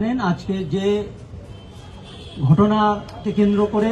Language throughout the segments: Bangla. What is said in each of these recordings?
জানেন আজকে যে ঘটনাকে কেন্দ্র করে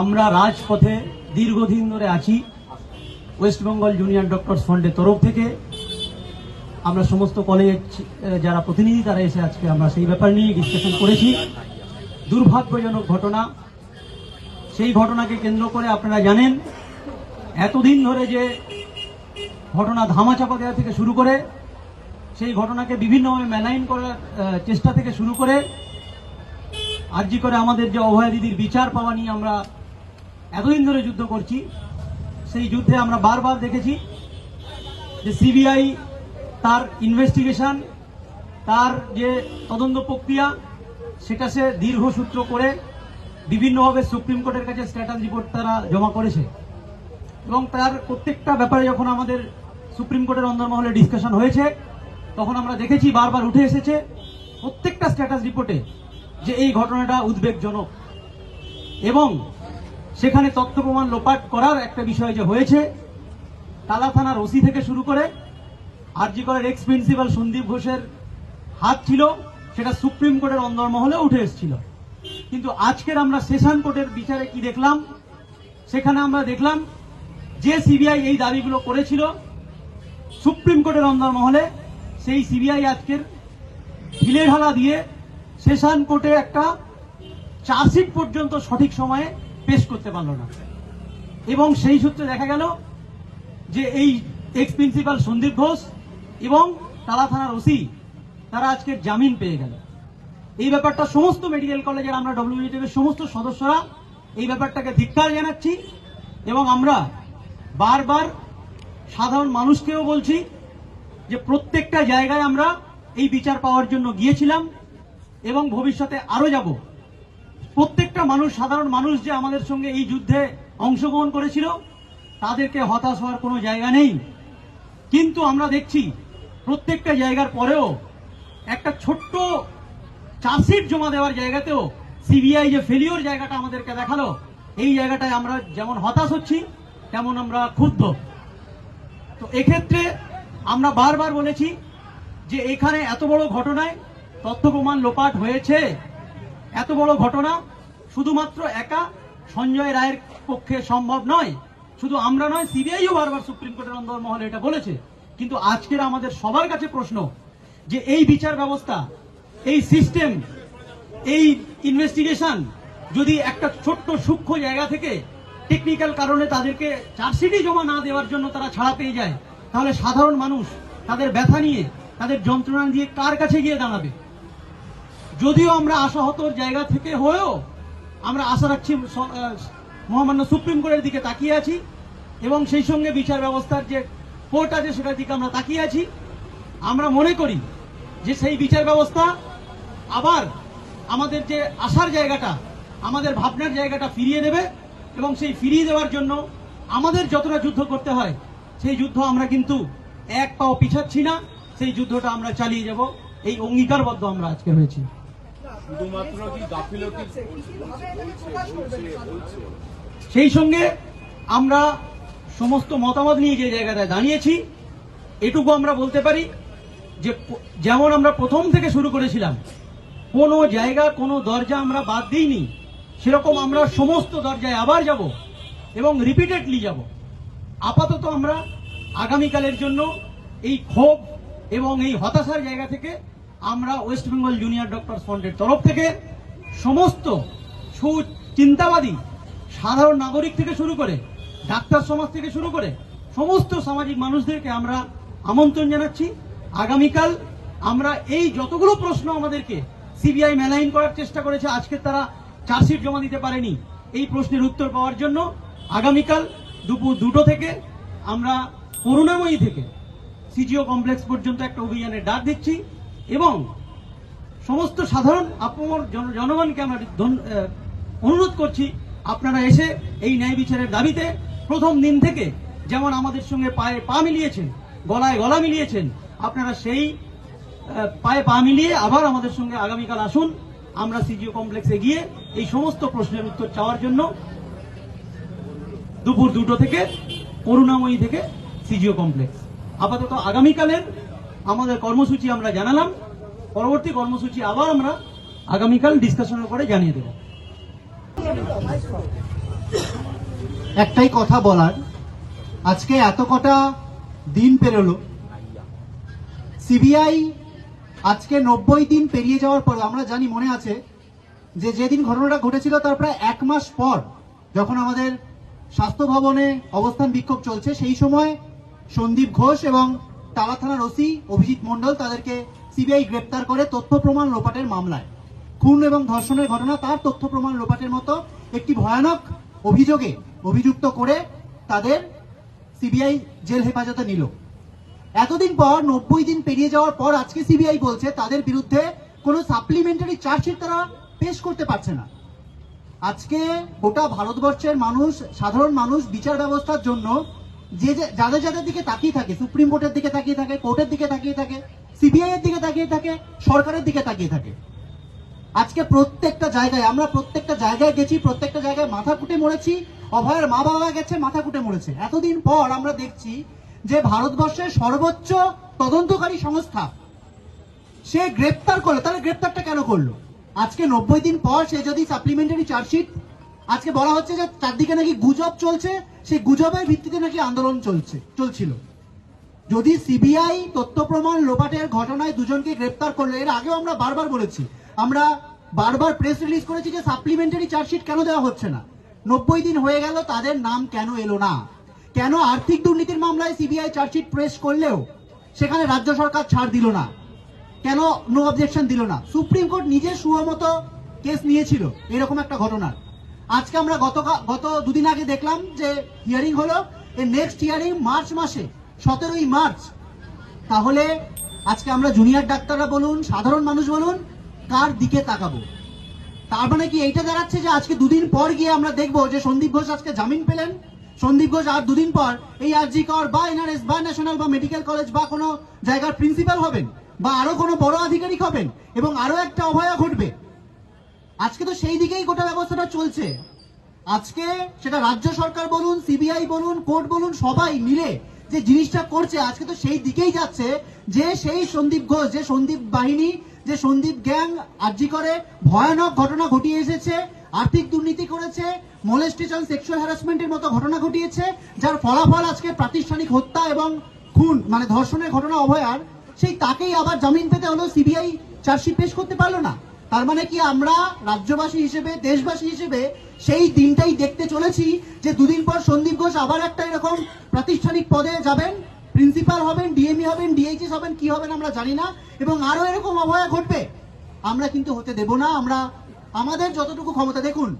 আমরা রাজপথে দীর্ঘদিন ধরে আছি ওয়েস্ট বেঙ্গল জুনিয়র ডক্টরস ফান্ডের তরফ থেকে। আমরা সমস্ত কলেজ যারা প্রতিনিধি তারা এসে আজকে আমরা সেই ব্যাপার নিয়ে ডিসকাশন করেছি। দুর্ভাগ্যজনক ঘটনা। সেই ঘটনাকে কেন্দ্র করে আপনারা জানেন, এতদিন ধরে যে ঘটনা ধামাচাপা দেওয়া থেকে শুরু করে সেই ঘটনাকে বিভিন্নভাবে ম্যানাইন করার চেষ্টা থেকে শুরু করে আর্জি করে আমাদের যে অভয়া দিদির বিচার পাওয়া নিয়ে আমরা এতদিন ধরে যুদ্ধ করছি, সেই যুদ্ধে আমরা বারবার দেখেছি যে সিবিআই তার ইনভেস্টিগেশন তার যে তদন্ত প্রক্রিয়া, সেটা সে দীর্ঘ সূত্র করে বিভিন্নভাবে সুপ্রিম কোর্টের কাছে স্ট্যাটাস রিপোর্ট তারা জমা করেছে। এবং তার প্রত্যেকটা ব্যাপারে যখন আমাদের সুপ্রিম কোর্টের অন্দরমহলে ডিসকাশন হয়েছে তখন আমরা দেখেছি বারবার উঠে এসেছে প্রত্যেকটা স্ট্যাটাস রিপোর্টে যে এই ঘটনাটা উদ্বেগজনক। এবং সেখানে তথ্য প্রমাণ লোপাট করার একটা বিষয় যে হয়েছে, তালা থানার ওসি থেকে শুরু করে আরজি করের এক্স প্রিন্সিপাল সন্দীপ ঘোষের হাত ছিল, সেটা সুপ্রিম কোর্টের অন্দরমহলে উঠে এসেছিল। কিন্তু আজকের আমরা সেশন কোর্টের বিচারে কি দেখলাম? সেখানে আমরা দেখলাম যে সিবিআই এই দাবিগুলো করেছিল সুপ্রিম কোর্টের অন্দরমহলে সেই সিবিআই আজকের ঢিলে ঢালা দিয়ে সেশন কোর্টে একটা চার্জশিট পর্যন্ত সঠিক সময়ে পেশ করতে পারল না। এবং সেই সূত্রে দেখা গেল যে এই এক্স প্রিন্সিপাল সন্দীপ ঘোষ এবং তালা থানার ওসি, তারা আজকের জামিন পেয়ে গেল। এই ব্যাপারটা সমস্ত মেডিকেল কলেজের, আমরা ডব্লিউএইচএফ সমস্ত সদস্যরা এই ব্যাপারটাকে ধিক্কার জানাচ্ছি এবং আমরা বারবার সাধারণ মানুষকেও বলছি যে প্রত্যেকটা জায়গায় আমরা এই বিচার পাওয়ার জন্য গিয়েছিলাম এবং ভবিষ্যতে আরও যাব। প্রত্যেকটা মানুষ, সাধারণ মানুষ যে আমাদের সঙ্গে এই যুদ্ধে অংশগ্রহণ করেছিল, তাদেরকে হতাশ হওয়ার কোনো জায়গা নেই। কিন্তু আমরা দেখছি, প্রত্যেকটা জায়গার পরেও একটা ছোট্ট চাষির জমা দেওয়ার জায়গাতেও সিবিআই যে ফেলিওর জায়গাটা আমাদেরকে দেখাল, এই জায়গাটায় আমরা যেমন হতাশ হচ্ছি, তেমন আমরা ক্ষুব্ধ। তো এক্ষেত্রে আমরা বারবার বলেছি যে এখানে এত বড় ঘটনায় তথ্য প্রমাণ লোপাট হয়েছে। এত বড় ঘটনা শুধুমাত্র একা সঞ্জয় রায়ের পক্ষে সম্ভব নয়, শুধু আমরা নয়, সিবিআইও বারবার সুপ্রিম কোর্টের অন্দরমহলে এটা বলেছে। কিন্তু আজকের আমাদের সবার কাছে প্রশ্ন যে এই বিচার ব্যবস্থা, এই সিস্টেম, এই ইনভেস্টিগেশন যদি একটা ছোট্ট সূক্ষ্ম জায়গা থেকে টেকনিক্যাল কারণে তাদেরকে চার্জশিটই জমা না দেওয়ার জন্য তারা ছাড়া পেয়ে যায় তাহলে সাধারণ মানুষ তাদের ব্যথা নিয়ে, তাদের যন্ত্রণা দিয়ে কার কাছে গিয়ে দাঁড়াবে? যদিও আমরা আশাহতর জায়গা থেকে হয়েও আমরা আশা রাখছি মহামান্য সুপ্রিম কোর্টের দিকে তাকিয়ে আছি এবং সেই সঙ্গে বিচার ব্যবস্থার যে কোর্ট আছে সেটার দিকে আমরা তাকিয়ে আছি। আমরা মনে করি যে সেই বিচার ব্যবস্থা আবার আমাদের যে আশার জায়গাটা, আমাদের ভাবনার জায়গাটা ফিরিয়ে দেবে এবং সেই ফিরিয়ে দেওয়ার জন্য আমাদের যতটা যুদ্ধ করতে হয় সেই যুদ্ধ আমরা কিন্তু এক পাও পিছাচ্ছি না সেই যুদ্ধটা আমরা চালিয়ে যাব। এই অঙ্গীকারবদ্ধ আমরা আজকে হয়েছি। সেই সঙ্গে আমরা সমস্ত মতামত নিয়ে যে জায়গাটায় দাঁড়িয়েছি এটুকু আমরা বলতে পারি যে যেমন আমরা প্রথম থেকে শুরু করেছিলাম কোনো জায়গা কোনো দরজা আমরা বাদ দিইনি সেরকম আমরা সমস্ত দরজায় আবার যাব এবং রিপিটেডলি যাব। আপাতত আমরা আগামীকালের জন্য এই ক্ষোভ এবং এই হতাশার জায়গা থেকে আমরা ওয়েস্ট বেঙ্গল জুনিয়র ডক্টর ফ্রন্টের তরফ থেকে সমস্ত সুচিন্তাবাদী সাধারণ নাগরিক থেকে শুরু করে ডাক্তার সমাজ থেকে শুরু করে সমস্ত সামাজিক মানুষদেরকে আমরা আমন্ত্রণ জানাচ্ছি। আগামীকাল আমরা এই যতগুলো প্রশ্ন আমাদেরকে সিবিআই মেলাইন করার চেষ্টা করেছে, আজকে তারা চার্জশিট জমা দিতে পারেনি। এই প্রশ্নের উত্তর পাওয়ার জন্য আগামীকাল দুপুর দুটো থেকে আমরা করুণাময়ী থেকে সিজিও কমপ্লেক্স পর্যন্ত একটা অভিযানের ডাক দিচ্ছি এবং সমস্ত সাধারণ আপনার জন- জনগণকে আমরা অনুরোধ করছি, আপনারা এসে এই ন্যায় বিচারের দাবিতে প্রথম দিন থেকে যেমন আমাদের সঙ্গে পায়ে পা মিলিয়েছেন, গলায় গলা মিলিয়েছেন, আপনারা সেই পায়ে পা মিলিয়ে আবার আমাদের সঙ্গে আগামীকাল আসুন। আমরা সিজিও কমপ্লেক্সে গিয়ে এই সমস্ত প্রশ্নের উত্তর চাওয়ার জন্য দুপুর দুটো থেকে, করুণাময়ী থেকে সিজিও কমপ্লেক্স। আপাতত আগামীকালের আমাদের কর্মসূচি আমরা জানালাম, পরবর্তী কর্মসূচি আবার আমরা আগামীকাল ডিসকাশনের পরে জানিয়ে দেবো। একটাই কথা বলার, আজকে এত কটা দিন পেরোলো। সিবিআই আজকে নব্বই দিন পেরিয়ে যাওয়ার পর, আমরা জানি মনে আছে, যে যেদিন ঘটনাটা ঘটেছিল তার প্রায় এক মাস পর, যখন আমাদের স্বাস্থ্য ভবনে অবস্থান বিক্ষোভ চলছে। সেই সময় সন্দীপ ঘোষ এবং তালা থানার ওসি অভিজিৎ মণ্ডল তাদেরকে সিবিআই গ্রেপ্তার করে তথ্য প্রমাণ লোপাটের মামলায়। খুন এবং ধর্ষণের ঘটনা তার তথ্য প্রমাণ লোপাটের মতো একটি ভয়ানক অভিযোগে অভিযুক্ত করে তাদের সিবিআই জেল হেফাজতে নিল। এতদিন পর নব্বই দিন পেরিয়ে যাওয়ার পর আজকে সিবিআই বলছে, তাদের বিরুদ্ধে কোনো সাপ্লিমেন্টারি চার্জশিট তারা পেশ করতে পারছে না। আজকে গোটা ভারতবর্ষের মানুষ, সাধারণ মানুষ বিচার ব্যবস্থার জন্য যে যাদের যাদের দিকে তাকিয়ে থাকে, সুপ্রিম কোর্টের দিকে তাকিয়ে থাকে, কোর্টের দিকে তাকিয়ে থাকে, সিবিআই এর দিকে তাকিয়ে থাকে, সরকারের দিকে তাকিয়ে থাকে। আজকে প্রত্যেকটা জায়গায়, আমরা প্রত্যেকটা জায়গায় গেছি, প্রত্যেকটা জায়গায় মাথা কুটে মরেছি, অভয়ের মা বাবা গেছে, মাথা কুটে মরেছে। এতদিন পর আমরা দেখছি যে ভারতবর্ষের সর্বোচ্চ তদন্তকারী সংস্থা, সে গ্রেপ্তার করল। তাহলে গ্রেপ্তারটা কেন করল? আজকে নব্বই দিন পর সে যদি সাপ্লিমেন্টারি চার্জশিট আজকে বলা হচ্ছে যে চারদিকে নাকি গুজব চলছে, সেই গুজবের ভিত্তিতে নাকি আন্দোলন চলছে, চলছিল। যদি সিবিআই তথ্য প্রমাণ লোপাটের ঘটনায় দুজনকে গ্রেপ্তার করল, এর আগেও আমরা বারবার বলেছি, আমরা বারবার প্রেস রিলিজ করেছি যে সাপ্লিমেন্টারি চার্জশিট কেন দেওয়া হচ্ছে না। নব্বই দিন হয়ে গেল, তাদের নাম কেন এলো না? কেন আর্থিক দুর্নীতির মামলায় সিবিআই চার্জশিট প্রেস করলেও সেখানে রাজ্য সরকার ছাড় দিল না? কেন নো অবজেকশন দিল না? সুপ্রিম কোর্ট নিজে সুমতো কেস নিয়েছিল, এরকম একটা ঘটনা। আজকে আমরা গত গত দুদিন আগে দেখলাম যে হিয়ারিং হলো এর নেক্সট হিয়ারিং মার্চ মাসে, সতেরোই মার্চ। তাহলে আজকে আমরা জুনিয়র ডাক্তাররা বলুন, সাধারণ মানুষ বলুন, কার দিকে তাকাবো? তার মানে কি এইটা দাঁড়াচ্ছে যে আজকে দুদিন পর গিয়ে আমরা দেখব যে সন্দীপ ঘোষ আজকে জামিন পেলেন? সন্দীপ ঘোষ আর দুদিন পর এই আরজি কর বা এনআরএস বা ন্যাশনাল বা মেডিকেল কলেজ বা কোনো জায়গার প্রিন্সিপাল হবেন? বা আরও কোনো বড় আধিকারিক হবেন এবং আরও একটা অভয়া ঘটবে। আজকে তো সেই দিকেই গোটা ব্যবস্থাটা চলছে। আজকে সেটা রাজ্য সরকার বলুন, সিবিআই বলুন, কোর্ট বলুন, সবাই মিলে যে জিনিসটা করছে, আজকে তো সেই দিকেই যাচ্ছে যে সেই সন্দীপ ঘোষ, যে সন্দীপ বাহিনী, যে সন্দীপ গ্যাং আর্জি করে ভয়ানক ঘটনা ঘটিয়ে এসেছে, আর্থিক দুর্নীতি করেছে মোলেস্টেশন সেক্সুয়াল হ্যারাসমেন্টের মতো ঘটনা ঘটিয়েছে, যার ফলাফল আজকে প্রাতিষ্ঠানিক হত্যা এবং খুন মানে ধর্ষণের ঘটনা অভয়ার সেই তাকেই আবার জামিন পেতে হলো, সিবিআই চার্জশিট পেশ করতে পারল না। তার মানে কি আমরা রাজ্যবাসী হিসেবে, দেশবাসী হিসেবে সেই দিনটাই দেখতে চলেছি যে দুদিন পর সন্দীপ ঘোষ আবার একটা এরকম প্রাতিষ্ঠানিক পদে যাবেন। প্রিন্সিপাল হবেন, ডিএমই হবেন, ডিএইচএস হবেন, কি হবেন আমরা জানি না। এবং আরও এরকম অভয়া ঘটবে। আমরা কিন্তু হতে দেব না। আমরা, আমাদের যতটুকু ক্ষমতা, দেখুন,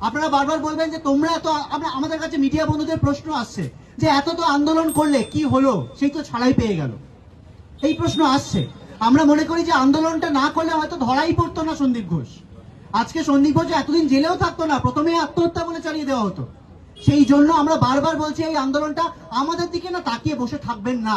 আপনারা বারবার বলবেন যে তোমরা এত, আমরা, আমাদের কাছে মিডিয়া বন্ধুদের প্রশ্ন আসছে যে এত তো আন্দোলন করলে কি হলো? সেই তো ছাড়াই পেয়ে গেল। এই প্রশ্ন আসছে। আমরা মনে করি যে আন্দোলনটা না করলে হয়তো ধরাই পড়তো না সন্দীপ ঘোষ। আজকে সন্দীপ ঘোষ এতদিন জেলেও থাকতো না, প্রথমে আত্মহত্যা বলে চালিয়ে দেওয়া হতো। সেই জন্য আমরা বারবার বলছি এই আন্দোলনটা আমাদের দিকে না তাকিয়ে বসে থাকবেন না।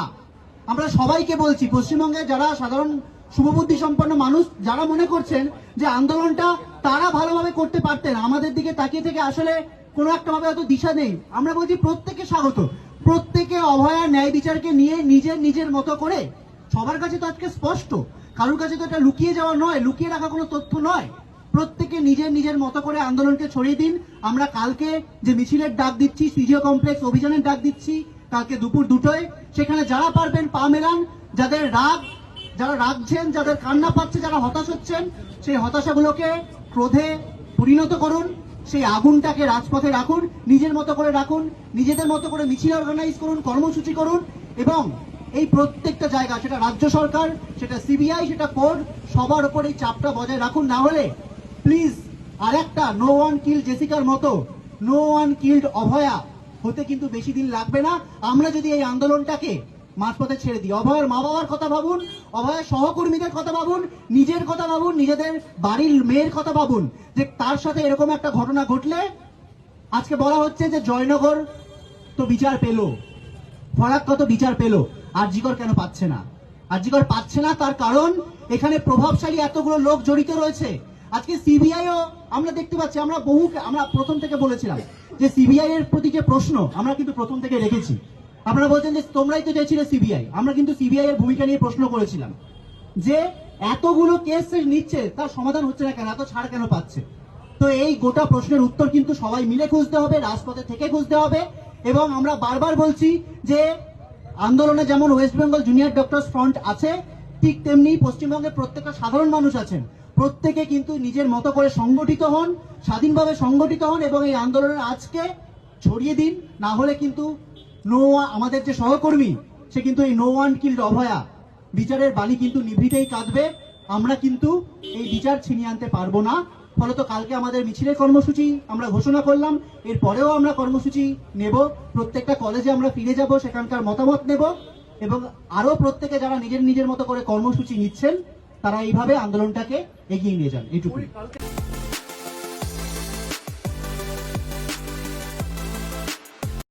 আমরা সবাইকে বলছি, পশ্চিমবঙ্গে যারা সাধারণ শুভবুদ্ধি সম্পন্ন মানুষ, যারা মনে করছেন যে আন্দোলনটা তারা ভালোভাবে করতে পারতেন, আমাদের দিকে তাকিয়ে থেকে আসলে কোনো একটা ভাবে হয়তো দিশা নেই। আমরা বলছি প্রত্যেকে স্বাগত। প্রত্যেকে অভয়া ন্যায় বিচারকে নিয়ে নিজের নিজের মতো করে সবার কাছে তো আজকে স্পষ্ট। কারোর কাছে তো এটা লুকিয়ে যাওয়া নয়, লুকিয়ে রাখা কোনো তথ্য নয়। প্রত্যেকে নিজের নিজের মতো করে আন্দোলনকে ছড়িয়ে দিন। আমরা কালকে যে মিছিলের ডাক দিচ্ছি, সিজিও কমপ্লেক্স অভিযানের ডাক দিচ্ছি, কালকে দুপুর দুটোয়, সেখানে যারা পারবেন পা মেলান, যাদের রাগ, যারা রাগছেন, যাদের কান্না পাচ্ছে, যারা হতাশ হচ্ছেন, সেই হতাশাগুলোকে ক্রোধে পরিণত করুন, সেই আগুনটাকে রাজপথে রাখুন, নিজের মতো করে রাখুন, নিজেদের মতো করে মিছিল অর্গানাইজ করুন, কর্মসূচি করুন, এবং এই প্রত্যেকটা জায়গা, সেটা রাজ্য সরকার, সেটা সিবিআই সেটা কোর্ট, সবার উপর এই চাপটা বজায় রাখুন। না হলে প্লিজ আর একটা নো ওয়ান কিল জেসিকার মতো নো ওয়ান কিল্ড অভয়া, হতে কিন্তু বেশি দিন লাগবে না। আমরা যদি এই আন্দোলনটাকে মাঝপথে ছেড়ে দিই, অভয়ের মা বাবার কথা ভাবুন অভয়ের সহকর্মীদের কথা ভাবুন, নিজের কথা ভাবুন, নিজেদের বাড়ির মেয়ের কথা ভাবুন, যে তার সাথে এরকম একটা ঘটনা ঘটলে, আজকে বলা হচ্ছে যে জয়নগর তো বিচার পেল, ফরাক্কা তো বিচার পেল আর জিকর কেন পাচ্ছে না? আর জিকর পাচ্ছে না তার কারণ এখানে প্রভাবশালী এতগুলো লোক জড়িত রয়েছে। আজকে সিবিআইও আমরা দেখতে পাচ্ছি, আমরা বহু আমরা প্রথম থেকে বলেছিলাম যে সিবিআই এর প্রতি যে প্রশ্ন, আমরা কিন্তু প্রথম থেকে রেখেছি। আপনারা বলছেন যে তোমরাই তো চাইছিলে সিবিআই আমরা কিন্তু সিবিআই এর ভূমিকা নিয়ে প্রশ্ন করেছিলাম যে এতগুলো কেস নিচ্ছে, তার সমাধান হচ্ছে না কেন? এত ছাড় কেন পাচ্ছে? তো এই গোটা প্রশ্নের উত্তর কিন্তু সবাই মিলে খুঁজতে হবে, রাজপথে থেকে খুঁজতে হবে এবং আমরা বারবার বলছি যে আন্দোলনে যেমন West Bengal junior doctors front আছে, ঠিক তেমনি পশ্চিমবঙ্গের প্রত্যেকটা সাধারণ মানুষ আছেন। প্রত্যেকে কিন্তু নিজের মতো করে সংগঠিত হন, স্বাধীনভাবে সংগঠিত হন এবং এই আন্দোলনের আজকে ছড়িয়ে দিন। না হলে কিন্তু নো আমাদের যে সহকর্মী, সে কিন্তু এই নো ওয়ান কিল্ড অভয়া। বিচারের বাণী কিন্তু নিভৃতেই কাঁদবে। আমরা কিন্তু এই বিচার ছিনিয়ে আনতে পারব না। ফলত কালকে আমাদের মিছিলের কর্মসূচি আমরা ঘোষণা করলাম। এরপরেও আমরা কর্মসূচি নেব। প্রত্যেকটা কলেজে আমরা ফিরে যাব, সেখানকার মতামত নেব এবং আরও প্রত্যেকে যারা নিজের নিজের মতো করে কর্মসূচি নিচ্ছেন, তারা এইভাবে আন্দোলনটাকে এগিয়ে নিয়ে যান। এইটুকুই